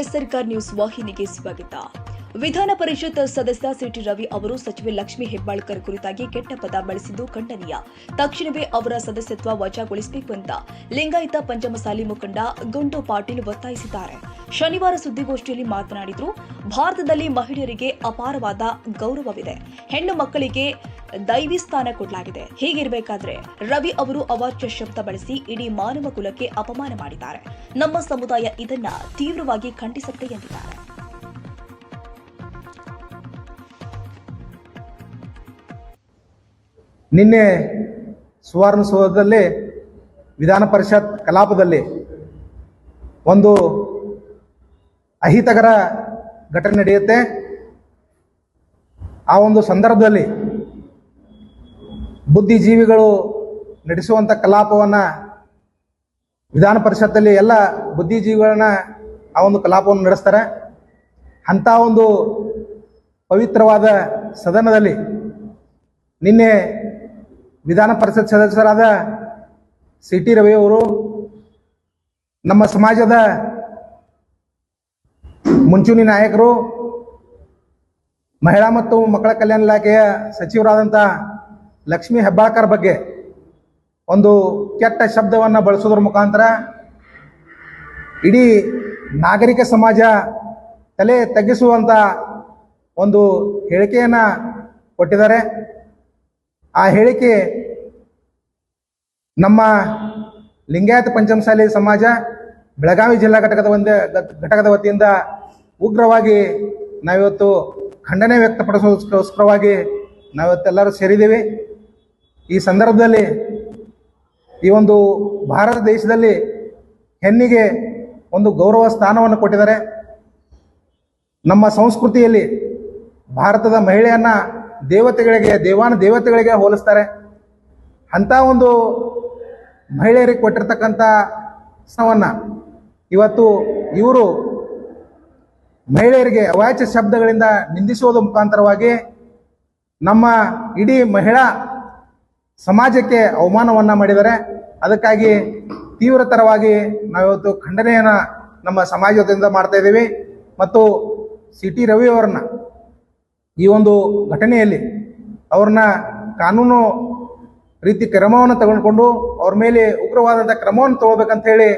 S ಸರ್ಕಾರ್ news ವಾಹಿನಿಗೆ ಸ್ವಾಗತ. ವಿಧಾನ ಪರಿಷತ್ ಸದಸ್ಯ ಸಿಟಿ ರವಿ ಅವರು ಸಚಿವೆ ಲಕ್ಷ್ಮಿ ಹೆಬ್ಬಾಳ್ಕರ್ ಕುರಿತಾಗಿ ಕೆಟ್ಟ ಪದ ಬಳಸಿದ್ದು ಖಂಡನೀಯ. ತಕ್ಷಣವೇ ಅವರ ಸದಸ್ಯತ್ವ ವಜಾಗೊಳಿಸಬೇಕು ಅಂತ ಲಿಂಗಾಯತ ಪಂಚಮಸಾಲಿ ಮುಖಂಡ ಗುಂಡು ಪಾಟೀಲ್ ಒತ್ತಾಯಿಸಿದ್ದಾರೆ. ಶನಿವಾರ ಸುದ್ದಿಗೋಷ್ಠಿಯಲ್ಲಿ ಮಾತನಾಡಿದ್ರು, ಭಾರತದಲ್ಲಿ ಮಹಿಳೆಯರಿಗೆ ಅಪಾರವಾದ ಗೌರವವಿದೆ. ಹೆಣ್ಣು ಮಕ್ಕಳಿಗೆ ದೈವಿ ಸ್ಥಾನ ಕೊಡಲಾಗಿದೆ. ಹೀಗಿರಬೇಕಾದ್ರೆ ರವಿ ಅವರು ಅವಾಚ್ಯ ಶಬ್ದ ಬಳಸಿ ಇಡೀ ಮಾನವ ಕುಲಕ್ಕೆ ಅಪಮಾನ ಮಾಡಿದ್ದಾರೆ. ನಮ್ಮ ಸಮುದಾಯ ಇದನ್ನ ತೀವ್ರವಾಗಿ ಖಂಡಿಸುತ್ತೆ ಎಂದಿದ್ದಾರೆ. ನಿನ್ನೆ ಸುವರ್ಣಸೌಧದಲ್ಲಿ ವಿಧಾನ ಪರಿಷತ್ ಕಲಾಪದಲ್ಲಿ ಒಂದು ಅಹಿತಕರ ಘಟನೆ ನಡೆಯುತ್ತೆ. ಆ ಒಂದು ಸಂದರ್ಭದಲ್ಲಿ ಬುದ್ಧಿಜೀವಿಗಳು ನಡೆಸುವಂಥ ಕಲಾಪವನ್ನು ವಿಧಾನ ಪರಿಷತ್ತಲ್ಲಿ ಎಲ್ಲ ಬುದ್ಧಿಜೀವಿಗಳನ್ನ ಆ ಒಂದು ಕಲಾಪವನ್ನು ನಡೆಸ್ತಾರೆ. ಅಂಥ ಒಂದು ಪವಿತ್ರವಾದ ಸದನದಲ್ಲಿ ನಿನ್ನೆ ವಿಧಾನ ಪರಿಷತ್ ಸದಸ್ಯರಾದ ಸಿ ಟಿ ರವಿ ಅವರು ನಮ್ಮ ಸಮಾಜದ ಮುಂಚೂಣಿ ನಾಯಕರು, ಮಹಿಳಾ ಮತ್ತು ಮಕ್ಕಳ ಕಲ್ಯಾಣ ಇಲಾಖೆಯ ಸಚಿವರಾದಂಥ ಲಕ್ಷ್ಮೀ ಹೆಬ್ಬಾಳ್ಕರ್ ಬಗ್ಗೆ ಒಂದು ಕೆಟ್ಟ ಶಬ್ದವನ್ನು ಬಳಸೋದ್ರ ಮುಖಾಂತರ ಇಡೀ ನಾಗರಿಕ ಸಮಾಜ ತಲೆ ತಗ್ಗಿಸುವಂಥ ಒಂದು ಹೇಳಿಕೆಯನ್ನು ಕೊಟ್ಟಿದ್ದಾರೆ. ಆ ಹೇಳಿಕೆ ನಮ್ಮ ಲಿಂಗಾಯತ ಪಂಚಮಸಾಲಿ ಸಮಾಜ, ಬೆಳಗಾವಿ ಜಿಲ್ಲಾ ಘಟಕದ ಒಂದೇ ಘಟಕದ ವತಿಯಿಂದ ಉಗ್ರವಾಗಿ ನಾವಿವತ್ತು ಖಂಡನೆ ವ್ಯಕ್ತಪಡಿಸೋದಕ್ಕೋಸ್ಕರವಾಗಿ ನಾವಿವತ್ತೆಲ್ಲರೂ ಸೇರಿದ್ದೀವಿ. ಈ ಸಂದರ್ಭದಲ್ಲಿ ಈ ಒಂದು ಭಾರತ ದೇಶದಲ್ಲಿ ಹೆಣ್ಣಿಗೆ ಒಂದು ಗೌರವ ಸ್ಥಾನವನ್ನು ಕೊಟ್ಟಿದ್ದಾರೆ. ನಮ್ಮ ಸಂಸ್ಕೃತಿಯಲ್ಲಿ ಭಾರತದ ಮಹಿಳೆಯನ್ನು ದೇವತೆಗಳಿಗೆ, ದೇವಾನ ದೇವತೆಗಳಿಗೆ ಹೋಲಿಸ್ತಾರೆ. ಅಂಥ ಒಂದು ಮಹಿಳೆಯರಿಗೆ ಕೊಟ್ಟಿರ್ತಕ್ಕಂಥ ಸ್ಥಾನವನ್ನು ಇವತ್ತು ಇವರು ಮಹಿಳೆಯರಿಗೆ ಅವಾಚ್ಯ ಶಬ್ದಗಳಿಂದ ನಿಂದಿಸುವುದು ಮುಖಾಂತರವಾಗಿ ನಮ್ಮ ಇಡೀ ಮಹಿಳಾ ಸಮಾಜಕ್ಕೆ ಅವಮಾನವನ್ನು ಮಾಡಿದ್ದಾರೆ ಅದಕ್ಕಾಗಿ ತೀವ್ರತರವಾಗಿ ನಾವಿವತ್ತು ಖಂಡನೆಯನ್ನು ನಮ್ಮ ಸಮಾಜದಿಂದ ಮಾಡ್ತಾ ಇದ್ದೀವಿ. ಮತ್ತು ಸಿ ಟಿ ರವಿ ಅವರನ್ನ ಈ ಒಂದು ಘಟನೆಯಲ್ಲಿ ಅವ್ರನ್ನ ಕಾನೂನು ರೀತಿ ಕ್ರಮವನ್ನು ತಗೊಂಡ್ಕೊಂಡು ಅವ್ರ ಮೇಲೆ ಉಗ್ರವಾದಂಥ ಕ್ರಮವನ್ನು ತಗೋಬೇಕಂತ ಹೇಳಿ